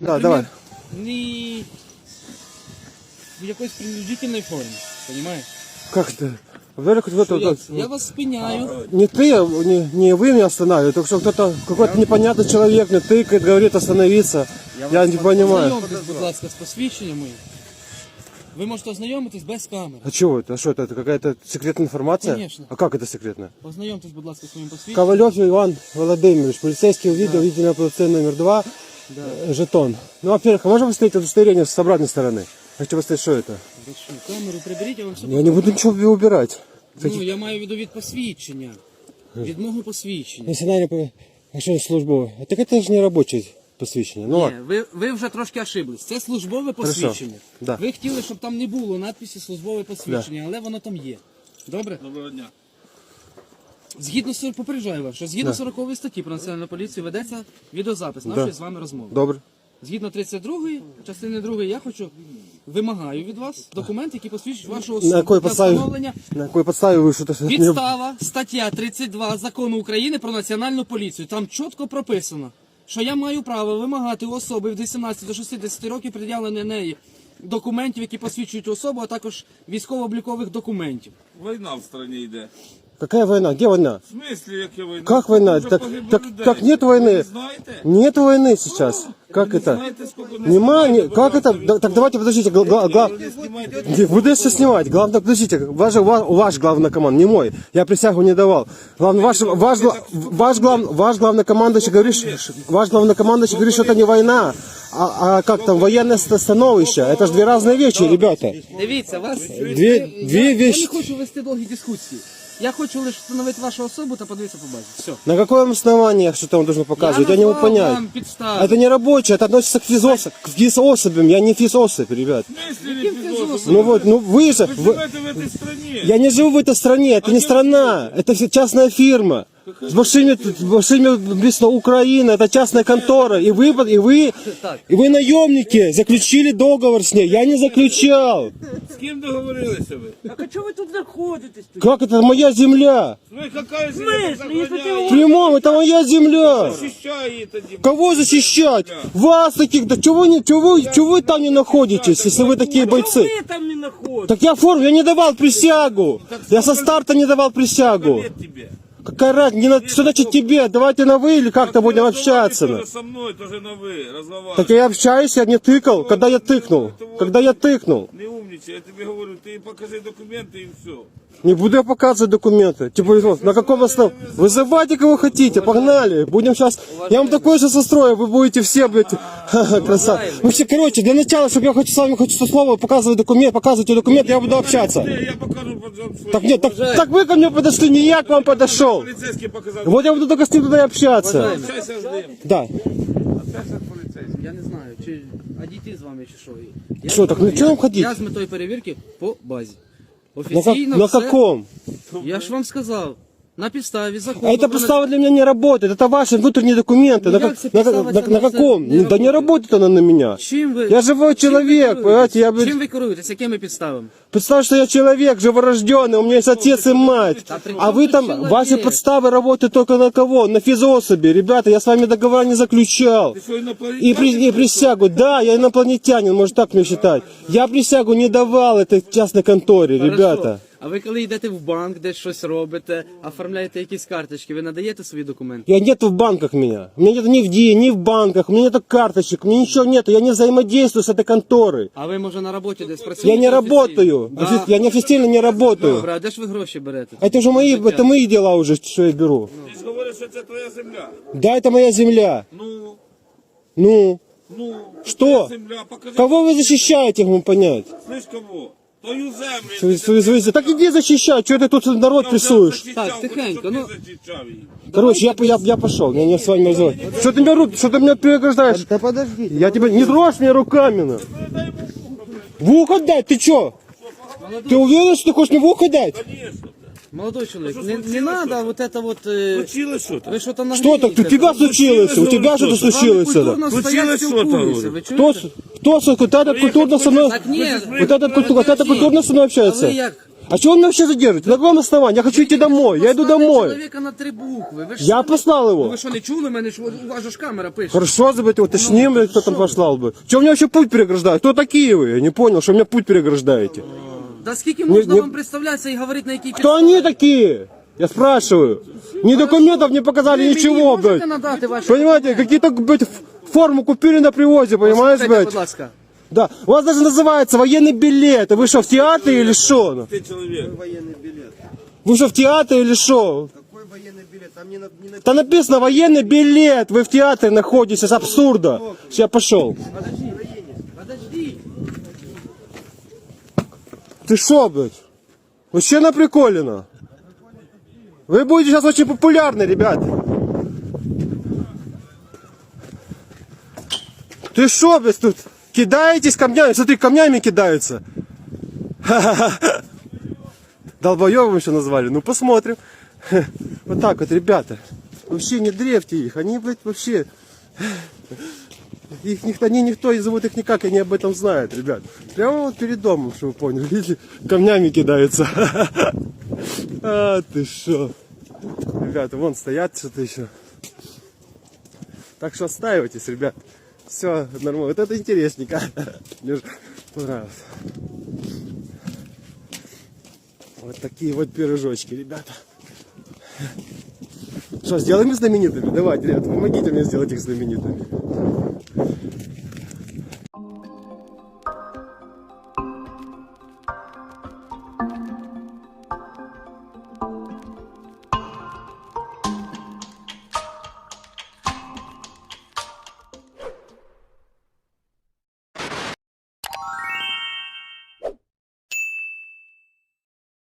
Да, давай. Не в какой-то принудительной форме, понимаешь? Как это? Вдруг вот это, я, вот, я вас спиняю. Не ты, не, не вы меня останавливаете, только что кто-то, какой-то непонятный вас... человек мне тыкает, говорит остановиться. Я, я не понимаю. Ознайомтесь, будь ласка, з посвідченням Вы Ви можете ознайомитись без камеры. А чего это? А что это? Это какая-то секретная информация? Конечно. А как это секретно? Ознайомтесь, будь ласка, з посвящением. посвідченням. Ковалев Иван Владимирович, полицейский увидел, да. видел на номер два. да. жетон. Ну, во-первых, можем посмотреть удостоверение с обратной стороны? Хочу посмотреть, что это. Да камеру приберите, я вам все Я не буду ничего убирать. Ну, я маю в виду від посвідчення. Від мого посвідчення. Національне якщо службове. Так це ж не робоче посвідчення. Ну. Ні, ви, ви вже трошки ошиблись. Це службове посвідчення. Да. Ви хотіли, щоб там не було надписі службове посвідчення, але воно там є. Добре? Доброго дня. Згідно з попереджаю вас, що згідно 40 статті про національну поліцію ведеться відеозапис нашої з вами розмови. Добре. Згідно 32 частини 2 я хочу вимагаю від вас документ, який посвідчить вашу На особу какой для встановлення На какой подставе вы что-то... мне- Підстава, стаття 32 закону України про національну поліцію. Там чітко прописано, що я маю право вимагати у особи від 18 до 60 років пред'явлення неї документів, які посвідчують особу, а також військово-облікових документів. Війна в стране йде. Какая война? Где война? В смислі, яке війна? Как война? Вже Так, погибло так, людей. так нет Ви войны. не знаєте? Нет войны сейчас. Как Ви не это? знаєте, скільки нас Нема, знімають? не, Будь как ласка, это? Да, так давайте подождите. гла- гла- гла- Ви не знімайте. Не Буду я все снимать. Главное, подождите, ваш, же- ва- ваш главный команд, не мой. Я присягу не давал. Главное, ваш, ваш, гла- ваш, глав, ваш главнокомандующий говорит, ш- ваш главнокомандующий говорит, что это не война, а, а как там, военное ст- становище. Это же две разные вещи, ребята. Дивіться, вас Дві- я, дві я, я вещи. не хочу вести довгі дискусії. Я хочу лише встановити вашу особу та подивитися по базі. Все. На каком основании что-то он должен показывать? Я, не могу назвав понять. вам підстави. Это не рабочее, это относится к, физос, к физособям. Я не физособь, ребят. В смислі не підозрюєте? Ну вот, ну вы же... Ви вы- живете в этой стране. Я не живу в этой стране, это не страна, это все частная фирма. С большими, с большими написано Украина, это частная контора. И вы, и вы, Так. и вы наемники, заключили договор с ней. Я не заключал. З ким договорилися ви? Так а чого ви тут знаходитесь? тут? Как это моя земля? Ну і яка смислі? Якщо ти В прямом, это моя земля. Захищай її тоді. Кого защищать? Вас таких, да чего, не, чего, вы- чего вы там не находитесь, если вы такие Чого бойцы? ви там не знаходитесь? Так я форм, я не давал присягу. Я со старта не давал присягу. Лет тебе. Какая разница? Не на- Что значит тебе? Давайте на вы или как-то будем общаться. Со мною, тоже на разговаривай. Так я общаюсь, я не тыкал. Когда я тыкнул? Когда я тыкнул? Не умничай, я тобі говорю, ти покажи документи і все. Не буду я показывать документы. Типа, на каком основании? Вызывайте кого хотите, погнали. Будем сейчас... Я вам такое сейчас устрою, вы будете все, блядь, ха-ха, красава. Ну все, короче, для начала, чтобы я хоть с вами хоть что слово показывать документ, показывайте документ, я буду общаться. Де, я покажу потом свої. Так нет, так, так вы ко мне подошли, не я к вам подошел. Поліцейський показав. Вот я буду только с ним туда и общаться. Общайся з ним. Да. Общайся з поліцейським. Я не знаю, чи а дійти з вами, чи що. Я, Що, так, ну, чого вам ходити? Я з метою перевірки по базі. На, как- Офіційно на все- каком? Я ж вам сказав. На підставі закону. А эта про подстава для меня не работает. Это ваши внутренние документы. Ну, на, как как- це на, подстава на- ця на на це каком? не да не работает? работает она на меня. Чим ви? Я живой чим ви человек, керуєтесь? понимаете, я, блядь, Чим ви керуєтесь? Якими підставами? Представь, что я человек, живорожденный, у меня есть отец и мать. Да при А чем вы тут там, человек? ваши подставы работают только на кого? На физособи. Ребята, я с вами договора не заключал. Ти що, И, інопланетянин? при, и присягу, да, я инопланетянин, может так мне считать. Я присягу не давал этой частной конторе, Хорошо. ребята. А ви коли йдете в банк, десь щось робите, оформляєте якісь карточки, ви надаєте свої документи? Я нет в банках меня. У меня нет ни в ДИ, ни в банках, у меня нет карточек, у меня ничего нету. Я не взаимодействую с этой конторой. А ви може на роботі десь працюєте? Я не офіційно? работаю. Офи- Я не официально не работаю. Добре, а де ж ви гроші берете? Это уже мои, это мои дела уже, что я беру. Ти ж говориш, що це твоя земля. Да, это моя земля. Ну, Ну, ну. Что? твоя Земля, покажи. кого вы защищаете, могу понять? Слышь, кого? Твою землю. Что что вы- Так иди защищай, что ты тут народ прессуешь? Так, тихенько, ну. Короче, я, я, я пошел, мне не с вами разговаривать. Что ты меня, ру- что ты меня переграждаешь? Да подожди. Я тебя, не трожь меня руками. на. В ухо дать, ты чё? Ты уверен, что ты хочешь мне в ухо дать? Молодой чоловік, не, не надо вот это вот... е, Случилось что-то? Ви що там Что так? У тебя случилось? У тебя что-то случилось? это? Случилось что-то, говорю. Ви Кто, чуєте? с- кто, с- вот этот культурно со мной, Так ні, вот этот, культу- вот этот культурно со мной а ви общается? як? А чего вы меня вообще задерживаете? На каком основании? Я хочу идти домой. Я иду Послали домой. Чоловіка на три букви. Ви ж Я самі- послал Ну, его. Ви що не чули мене? Що у вас же ж камера пише. Хорошо, забыть, уточним, блядь, кто там послал бы. Чего мне вообще путь переграждают? Кто такие вы? Я не понял, что мне путь переграждаете. Да скільки можна не- вам представлятися і говорити на якій Кто они такие? Я спрашиваю. Ни документов не показали, Ви ничего, мені можете блядь. надати ваші Понимаете, какие-то, блядь, ф- форму купили на привозе, понимаешь, Слухайте, будь блядь? ласка. Да. У вас даже называется военный билет. Вы что, в театре или что? Ти чоловік. Военный билет. Вы что, в театре или что? Какой военный билет? Там не, на, не написано. Там написано военный билет. Вы в театре находитесь. Это абсурда. Все, я пошел. Подожди. Подожди. Ты что, блядь? Вообще наприколено. Вы будете сейчас очень популярны, ребят. Ты что, блядь, тут кидаетесь камнями? Смотри, камнями кидаются. Долбоёбом еще назвали. Ну, посмотрим. Вот так вот, ребята. Вообще не древьте их. Они, блядь, вообще... Их, ник- они никто, и зовут их никак, они об этом знают, ребят. Прямо вот перед домом, чтобы вы поняли. Видите, камнями кидаются. А, ты шо. Ребята, вон стоят что-то еще. Так что отстаивайтесь, ребят. Все нормально. Вот это интересненько. Мне же понравилось. Вот такие вот пирожочки, ребята. Что, сделаем их знаменитыми? Давайте, ребят, помогите мне сделать их знаменитыми.